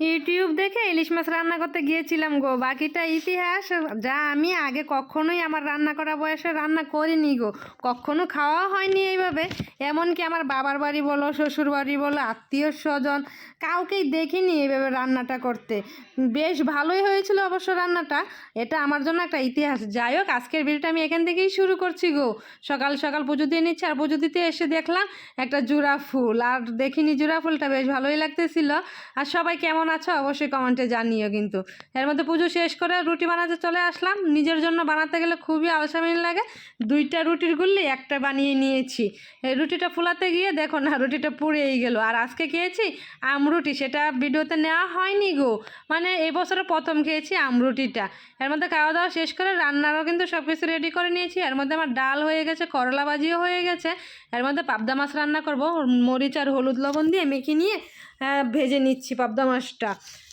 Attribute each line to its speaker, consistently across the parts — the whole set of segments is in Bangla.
Speaker 1: ইউটিউব দেখে ইলিশ মাছ রান্না করতে গিয়েছিলাম গো। বাকিটা ইতিহাস, যা আমি আগে কখনোই আমার রান্না করা বয়সে রান্না করিনি গো। কখনো খাওয়া হয়নি এইভাবে। এমনকি আমার বাবার বাড়ি বলো, শ্বশুর বাড়ি বলো, আত্মীয় স্বজন, কাউকেই দেখিনি এইভাবে রান্নাটা করতে। বেশ ভালোই হয়েছিল অবশ্য রান্নাটা। এটা আমার জন্য একটা ইতিহাস। যাই হোক, আজকের ভিডিওটা আমি এখান থেকেই শুরু করছি গো। সকাল সকাল পুজো দিয়ে নিচ্ছি আর পুজো দিতে এসে দেখলাম একটা জুরা ফুল। আর দেখিনি জুড়া ফুলটা, বেশ ভালোই লাগতেছিল। আর সবাই কেমন আছো, অবশ্যই কমেন্টে জানিও কিন্তু। এর মধ্যে পুজো শেষ করে রুটি বানাতে চলে আসলাম। নিজের জন্য বানাতে গেলে খুবই আলসামিন লাগে। দুইটা রুটির গুললি একটা বানিয়ে নিয়েছি। এই রুটিটা ফুলাতে গিয়ে দেখো না, রুটিটা পুড়েই গেল। আর আজকে খেয়েছি আমরুটি সেটা ভিডিওতে নেওয়া হয়নি গো। মানে এই বছরে প্রথম খেয়েছি আমরুটিটা এর মধ্যে খাওয়া দাওয়া শেষ করে রান্নারও কিন্তু সব কিছু রেডি করে নিয়েছি। এর মধ্যে আমার ডাল হয়ে গেছে, করলা ভাজিও হয়ে গেছে। এর মধ্যে পাবদা মাছ রান্না করব, মরিচ আর হলুদ লবণ দিয়ে মেখে নিয়ে ভেজে নিচ্ছি পাবদা মাছটা।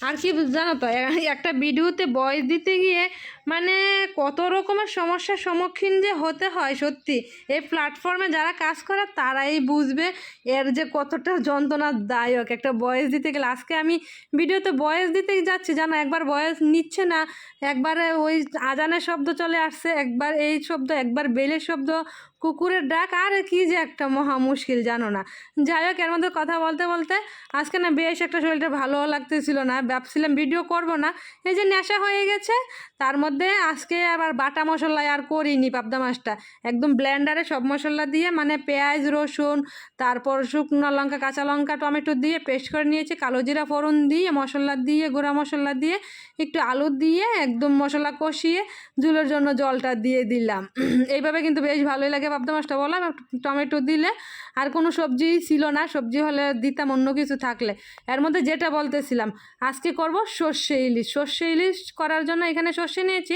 Speaker 1: আর কি জানো তো একটা ভিডিওতে বয়স দিতে গিয়ে মানে কত রকমের সমস্যার সম্মুখীন যে হতে হয়, সত্যি। এই প্ল্যাটফর্মে যারা কাজ করে, তারাই বুঝবে এর যে কতটা যন্ত্রণাদায়ক। একটা বয়স দিতে গেলে, আজকে আমি ভিডিওতে বয়স দিতে যাচ্ছি, জানো, একবার বয়স নিচ্ছে না, একবারে ওই আজানের শব্দ চলে আসছে, একবার এই শব্দ, একবার বেলের শব্দ, কুকুরের ডাক, আর কি যে একটা মহা মুশকিল, জানো না। যাই হোক, এর মধ্যে কথা বলতে বলতে, আজকে না বেশ একটা শরীরটা ভালো লাগতেছিল না, ভাবছিলাম ভিডিও করব না, এই যে নেশা হয়ে গেছে, তার মধ্যে আজকে আবার বাটা মশলায় আর করিনি পাবদা মাছটা। একদম ব্লেন্ডারে সব মশলা দিয়ে মানে পেঁয়াজ, রসুন, তারপর শুকনো লঙ্কা, কাঁচা লঙ্কা, টমেটো দিয়ে পেস্ট করে নিয়েছি, কালো জিরা, ফোড়ন দিয়ে, মশলা দিয়ে, গোড়া মশলা দিয়ে, একটু আলু দিয়ে একদম মশলা কষিয়ে ঝুলের জন্য জলটা দিয়ে দিলাম। এইভাবে কিন্তু বেশ ভালোই লাগে পাবদা মাছটা বললাম টমেটো দিলে আর কোনো সবজি ছিল না, সবজি হলে দিতাম অন্য কিছু থাকলে। এর মধ্যে যেটা বলতেছিলাম, আজকে করব সর্ষে ইলিশ। সর্ষে ইলিশ করার জন্য এখানে সর্ষে নিয়েছি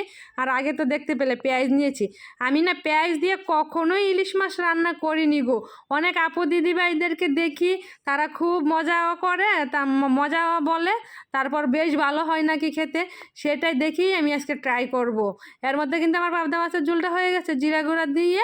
Speaker 1: আর আগে তো দেখতে পেলে পেঁয়াজ নিয়েছি। আমি না পেঁয়াজ দিয়ে কখনোই ইলিশ মাছ রান্না করিনি গো। অনেক আপু দিদিভাইদেরকে দেখি, তারা খুব মজাও করে, তা মজাও বলে, তারপর বেশ ভালো হয় নাকি খেতে, সেটাই দেখি আমি আজকে ট্রাই করব। এর মধ্যে কিন্তু আমার পাবদা মাছের ঝুলটা হয়ে গেছে, জিরা গুঁড়া দিয়ে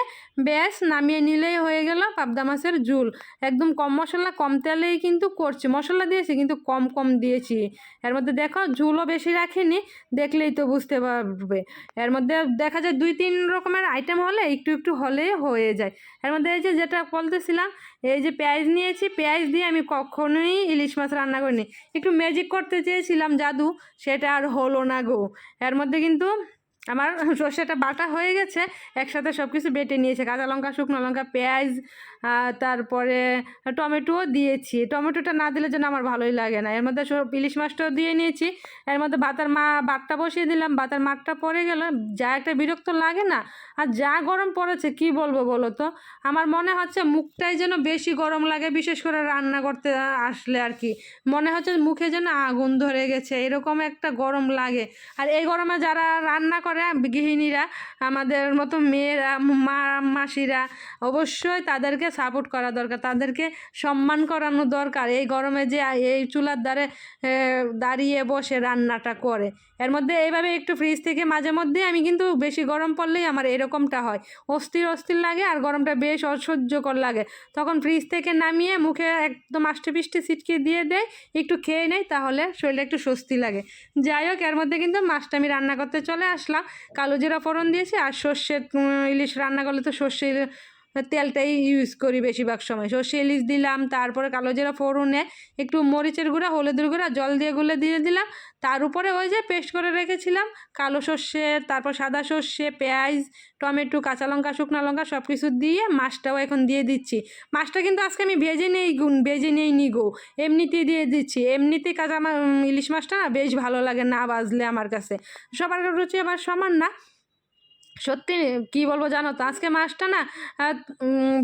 Speaker 1: বেশ নামিয়ে নিলেই হয়ে গেল পাবদা মাছের ঝুল। একদম কম মশলা, কম তেলেই কিন্তু করছি। মশলা দিয়েছি কিন্তু কম কম দিয়েছি। এর মধ্যে দেখো ঝুলও বেশি রাখিনি, দেখলেই তো বুঝতে পারবে এর মধ্যে দেখা যায় দুই, তিন রকমের আইটেম হলে একটু একটু হলে হয়ে যায়। এর মধ্যে এই যে যেটা বলতেছিলাম, এই যে পেঁয়াজ নিয়েছি, পেঁয়াজ দিয়ে আমি কখনোই ইলিশ মাছ রান্না করিনি। একটু ম্যাজিক করতে চেয়েছিলাম জাদু, সেটা আর হলো না গো। এর মধ্যে কিন্তু আমার সর্ষেটা বাটা হয়ে গেছে, একসাথে সব কিছু বেটে নিয়েছে। কাঁচা লঙ্কা, শুকনো লঙ্কা, পেঁয়াজ তারপরে টমেটোও দিয়েছি। টমেটোটা না দিলে যেন আমার ভালোই লাগে না। এর মধ্যে সব ইলিশ মাছটাও দিয়ে নিয়েছি। এর মধ্যে ভাতের মা ভাতটা বসিয়ে দিলাম। ভাতের মাঠটা পড়ে গেল। যা একটা বিরক্ত লাগে না, আর যা গরম পড়েছে, কি বলব বলো তো? আমার মনে হচ্ছে মুখটাই যেন বেশি গরম লাগে, বিশেষ করে রান্না করতে আসলে আর কি। মনে হচ্ছে মুখে যেন আগুন ধরে গেছে, এরকম একটা গরম লাগে। আর এই গরমে যারা রান্না করে গৃহিণীরা, আমাদের মতো মেয়েরা, মা, মাসিরা অবশ্যই তাদেরকে সাপোর্ট করা দরকার। তাদেরকে সম্মান করানো দরকার। এই গরমে যে এই চুলার দ্বারে দাঁড়িয়ে বসে রান্নাটা করে। এর মধ্যে এইভাবে একটু ফ্রিজ থেকে মাঝে মধ্যে আমি কিন্তু বেশি গরম পড়লেই আমার এরকমটা হয়। অস্থির অস্থির লাগে আর গরমটা বেশ অসহ্যকর লাগে। তখন ফ্রিজ থেকে নামিয়ে মুখে একদম পিষ্টে ছিটকে দিয়ে দেয় একটু খেয়ে নেয় তাহলে শরীরে একটু স্বস্তি লাগে। যাই হোক, এর মধ্যে কিন্তু মাছটা আমি রান্না করতে চলে আসলাম। কালো জিরা ফোড়ন দিয়েছি আর সর্ষের ইলিশ রান্না করলে তো সর্ষে তেলটাই ইউজ করি বেশিরভাগ সময়। সর্ষে ইলিশ দিলাম, তারপরে কালো জিরা, ফোড়নে, একটু মরিচের গুঁড়া, হলুদের গুঁড়া, জল দিয়ে গুলে দিয়ে দিলাম। তার উপরে ওই যে পেস্ট করে রেখেছিলাম, কালো সর্ষে, তারপর সাদা সর্ষে, পেঁয়াজ, টমেটো, কাঁচা লঙ্কা, শুকনো লঙ্কা সব কিছু দিয়ে মাছটাও এখন দিয়ে দিচ্ছি। মাছটা কিন্তু আজকে আমি ভেজে নেই গুণ ভেজে নেই নি গো। এমনিতেই দিয়ে দিচ্ছি। এমনিতেই কাঁচা ইলিশ মাছটা না বেশ ভালো লাগে না বাজলে আমার কাছে। সবার রুচি আবার সমান না। সত্যি, কি বলব জানো তো? আজকে মাছটা না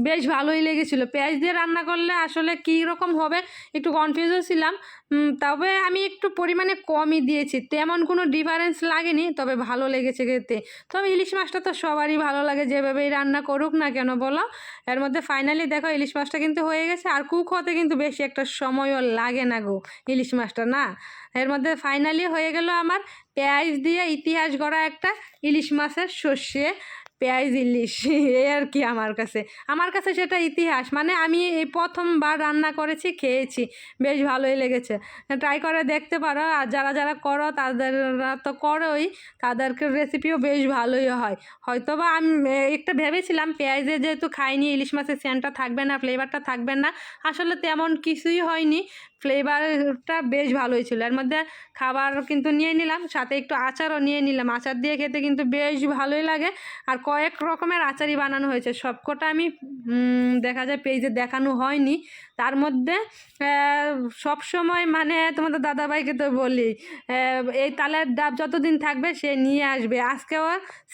Speaker 1: বেশ ভালোই লেগেছিলো। পেঁয়াজ দিয়ে রান্না করলে আসলে কী রকম হবে একটু কনফিউজও ছিলাম। তবে আমি একটু পরিমাণে কমই দিয়েছি। তেমন কোনো ডিফারেন্স লাগেনি, তবে ভালো লেগেছে খেতে। তবে ইলিশ মাছটা তো সবারই ভালো লাগে, যেভাবেই রান্না করুক না কেন বলো। এর মধ্যে ফাইনালি দেখো, ইলিশ মাছটা কিন্তু হয়ে গেছে, আর কুক হতে কিন্তু বেশি একটা সময়ও লাগে না গো ইলিশ মাছটা, না? এর মধ্যে ফাইনালি হয়ে গেল আমার পেঁয়াজ দিয়ে ইতিহাস গড়া একটা ইলিশ মাছের সর্ষে। পেঁয়াজ, ইলিশ, এই আর কি আমার কাছে। আমার কাছে সেটা ইতিহাস। মানে আমি এই প্রথমবার রান্না করেছি, খেয়েছি। বেশ ভালোই লেগেছে। ট্রাই করে দেখতে পারো। আর যারা যারা করো তাদের তো করোই। তাদেরকে রেসিপিও বেশ ভালোই হয়। হয়তো বা আমি একটা ভেবেছিলাম পেঁয়াজে যেহেতু খাইনি, ইলিশ মাছের সেন্টটা থাকবে না ফ্লেভারটা থাকবে না, আসলে তেমন কিছুই হয়নি। ফ্লেভারটা বেশ ভালোই ছিল। এর মধ্যে খাবার কিন্তু নিয়ে নিলাম, সাথে একটু আচারও নিয়ে নিলাম। আচার দিয়ে খেতে কিন্তু বেশ ভালোই লাগে। আর কয়েক রকমের আচারই বানানো হয়েছে। সবকটা আমি দেখা যায় পেজে দেখানো হয়নি। তার মধ্যে সব সময় মানে তোমাদের দাদাভাইকে তো বলি এই তালের ডাব যতদিন থাকবে সে নিয়ে আসবে। আজকেও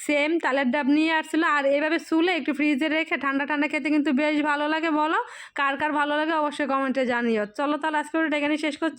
Speaker 1: সেম তালের ডাব নিয়ে আসছিল। আর এইভাবে শুলে একটু ফ্রিজে রেখে ঠান্ডা ঠান্ডা খেতে কিন্তু বেশ ভালো লাগে বলো। কার কার ভালো লাগে অবশ্যই কমেন্টে জানিও। চলো তাহলে আজকে ওটা এখানে শেষ করছি।